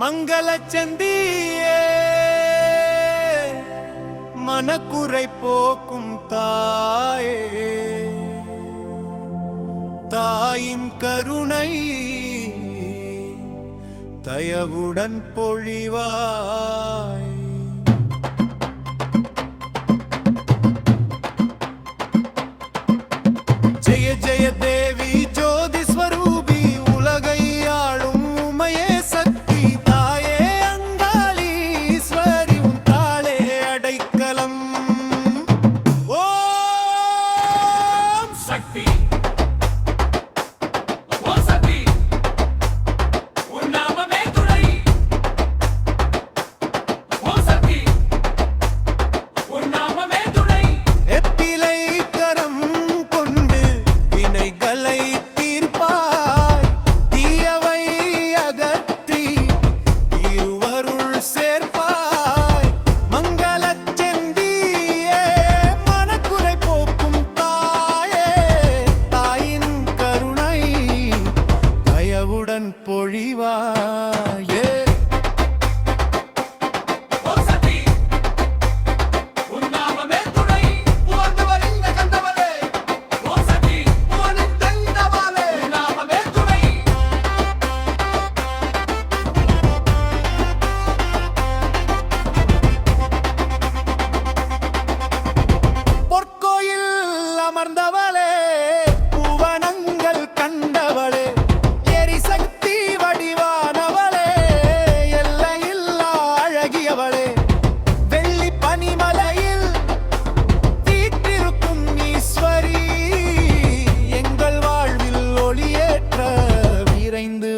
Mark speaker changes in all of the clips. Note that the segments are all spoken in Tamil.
Speaker 1: மங்கள சந்தியே மனக்குறை போக்கும் தாயே. தாயின் கருணை தயவுடன் பொழிவாய்.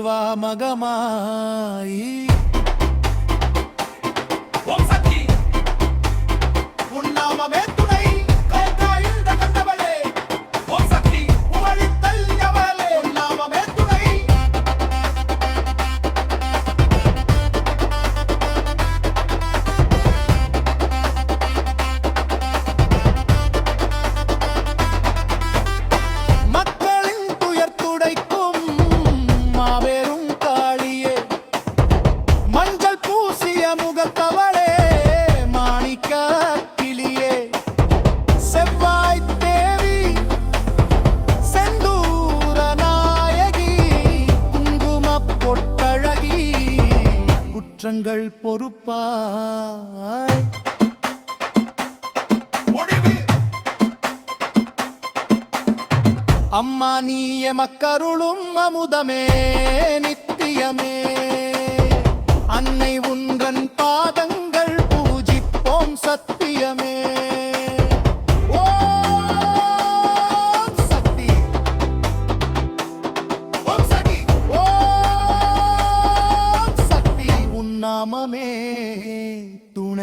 Speaker 1: దేవా మగమాయి குற்றங்கள் பொறுப்பாய். அம்மா நீய மக்கருளும் அமுதமே நித்தியமே. नाम में तुण